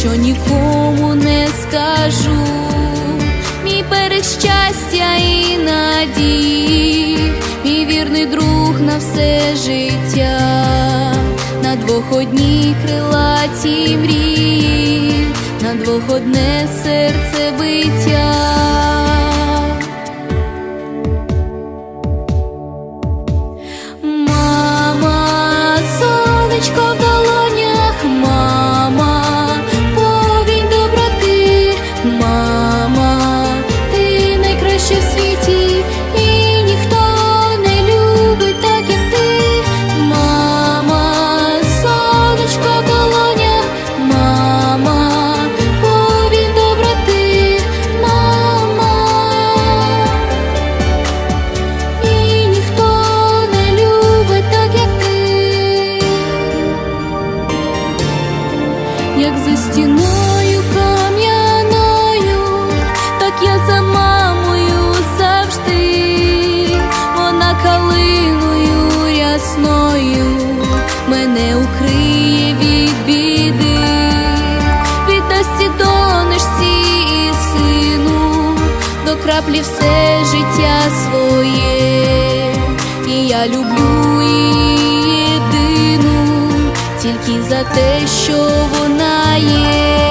що нікому не скажу. Мій берег щастя і надії, мій вірний друг на все життя, на двох одні крилаті мрії, на двох одне серце биття. В світі, і ніхто не любить так, як ти, мама, сонечко в мама, повінь доброти, мама. І ніхто не любить так, як ти, як за стіною калиною рясною мене укриє від біди, віддасть і донечці і сину до краплі все життя своє, і я люблю її єдину, тільки за те, що вона є.